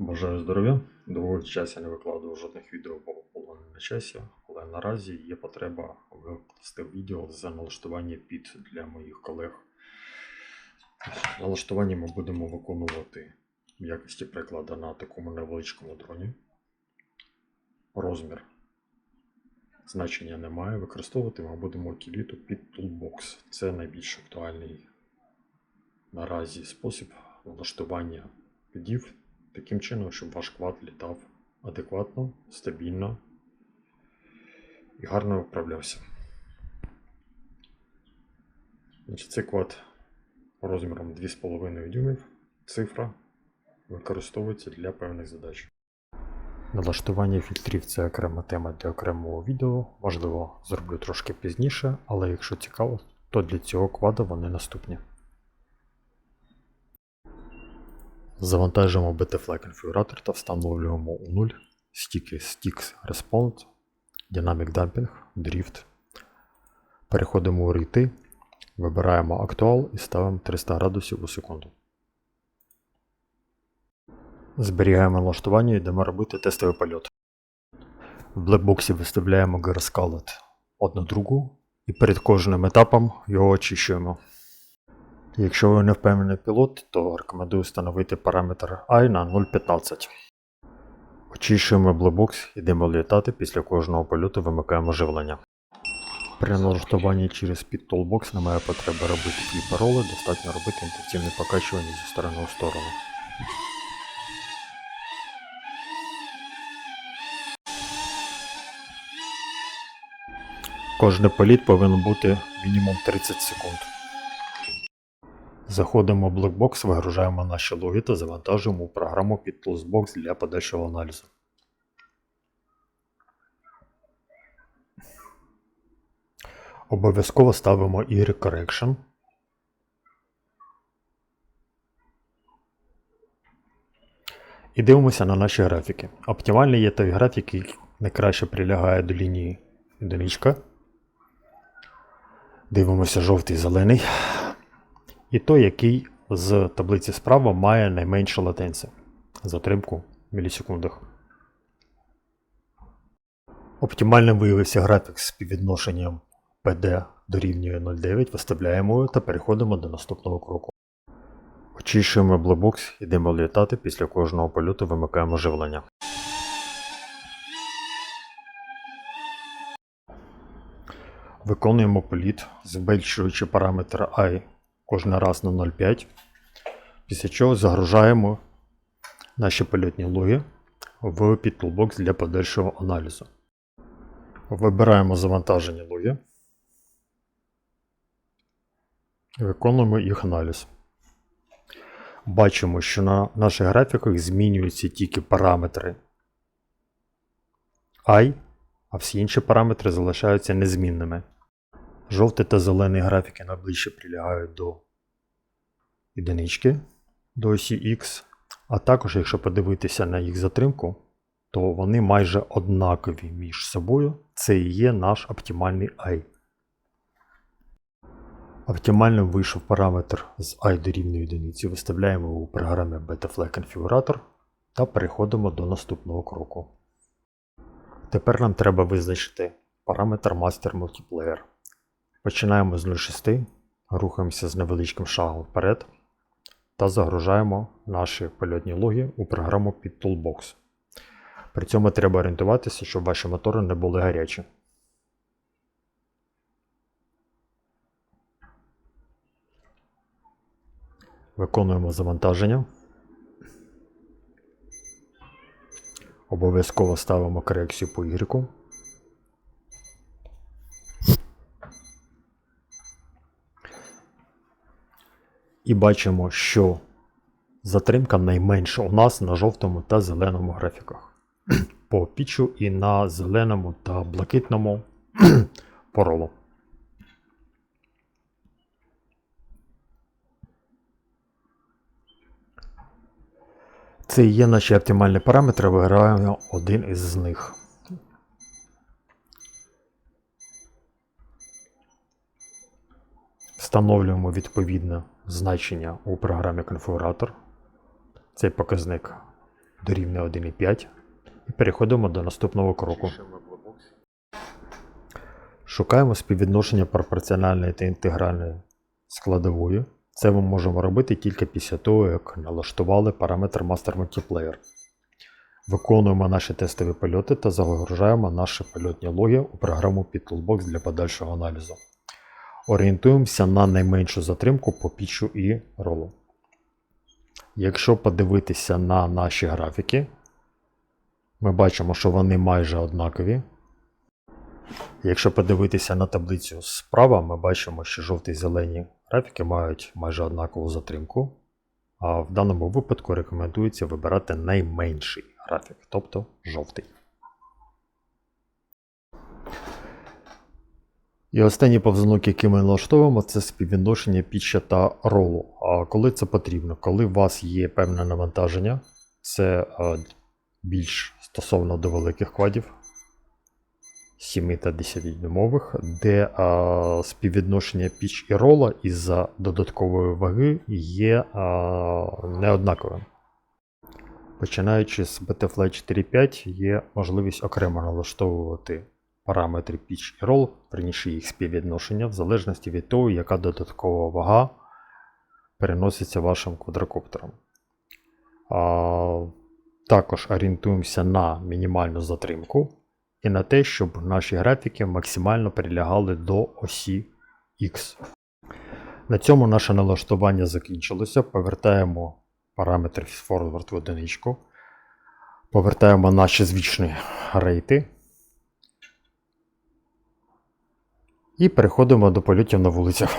Бажаю здоров'я. Доволі час я не викладував жодних відео по полону на часі, але наразі є потреба викласти відео за налаштування під для моїх колег. Налаштування ми будемо виконувати в якості прикладу на такому невеличкому дроні. Розмір значення немає. Використовувати ми будемо утиліту під Toolbox. Це найбільш актуальний наразі спосіб налаштування підів таким чином, щоб ваш квад літав адекватно, стабільно і гарно вправлявся. Значить, цей квад розміром 2,5 дюймів, цифра використовується для певних задач. Налаштування фільтрів це окрема тема для окремого відео. Можливо, зроблю трошки пізніше, але якщо цікаво, то для цього квада вони наступні. Завантажуємо Betafly конфігуратор та встановлюємо у 0 стіки Sticks Response, Dynamic Dumping, Drift. Переходимо у рейти, вибираємо Actual і ставимо 300 градусів у секунду. Зберігаємо налаштування і йдемо робити тестовий польот. В блекбоксі виставляємо Gyroscalet одну другу і перед кожним етапом його очищуємо. Якщо ви не впевнений пілот, то рекомендую встановити параметр I на 0.15. Очищуємо блебокс, йдемо літати, після кожного польоту вимикаємо живлення. При налаштуванні через під Toolbox немає потреби робити ті пароли, достатньо робити інтенсивне покачування зі сторони у сторону. Кожний політ повинен бути мінімум 30 секунд. Заходимо в Blackbox, вигружаємо наші логи та завантажуємо програму під Toolbox для подальшого аналізу. Обов'язково ставимо Y Correction. І дивимося на наші графіки. Оптимальний є той графік, який найкраще прилягає до лінії одиничка. Дивимося жовтий зелений і той, який з таблиці справа має найменшу латенцію затримку в мілісекундах. Оптимальним виявився графік з співвідношенням PD дорівнює 0,9, виставляємо його та переходимо до наступного кроку. Очищуємо блебокс, йдемо літати, після кожного польоту вимикаємо живлення. Виконуємо політ, збільшуючи параметр I кожен раз на 0,5. Після чого загружаємо наші польотні логи в підтулбокс для подальшого аналізу. Вибираємо завантажені логи. Виконуємо їх аналіз. Бачимо, що на наших графіках змінюються тільки параметри I, а всі інші параметри залишаються незмінними. Жовтий та зелений графіки найближче прилягають до одинички, до осі X. А також, якщо подивитися на їх затримку, то вони майже однакові між собою. Це і є наш оптимальний I. Оптимальним вийшов параметр з I дорівнює одиниці. Виставляємо у програмі Betafly конфігуратор та переходимо до наступного кроку. Тепер нам треба визначити параметр Master Multiplayer. Починаємо з 0,6, рухаємося з невеличким шагом вперед та загружаємо наші польотні логи у програму під Toolbox. При цьому треба орієнтуватися, щоб ваші мотори не були гарячі. Виконуємо завантаження. Обов'язково ставимо корекцію по Y. І бачимо, що затримка найменша у нас на жовтому та зеленому графіках. По пічу і на зеленому та блакитному поролу. Це є наші оптимальні параметри, вибираємо один із них. Встановлюємо відповідне значення у програмі конфігуратор. Цей показник дорівнює 1,5 і переходимо до наступного кроку. Шукаємо співвідношення пропорціональної та інтегральної складової. Це ми можемо робити тільки після того, як налаштували параметр Master Multiplayer. Виконуємо наші тестові польоти та загружаємо наші польотні логи у програму PitToolbox для подальшого аналізу. Орієнтуємося на найменшу затримку по пічу і ролу. Якщо подивитися на наші графіки, ми бачимо, що вони майже однакові. Якщо подивитися на таблицю справа, ми бачимо, що жовті і зелені графіки мають майже однакову затримку. А в даному випадку рекомендується вибирати найменший графік, тобто жовтий. І останній повзунок, який ми налаштовуємо, це співвідношення піча та ролу. А коли це потрібно? Коли у вас є певне навантаження, це е, більш стосовно до великих квадів, 7 та 10 дюймових, де е, співвідношення піч і рола із-за додаткової ваги є е, неоднаковим. Починаючи з Betafly 4.5 є можливість окремо налаштовувати параметри pitch і roll, верніше їх співвідношення, в залежності від того, яка додаткова вага переноситься вашим квадрокоптером. А, також орієнтуємося на мінімальну затримку і на те, щоб наші графіки максимально прилягали до осі X. На цьому наше налаштування закінчилося. Повертаємо параметр forward в одиничку. Повертаємо наші звичні рейти. І переходимо до польотів на вулицях.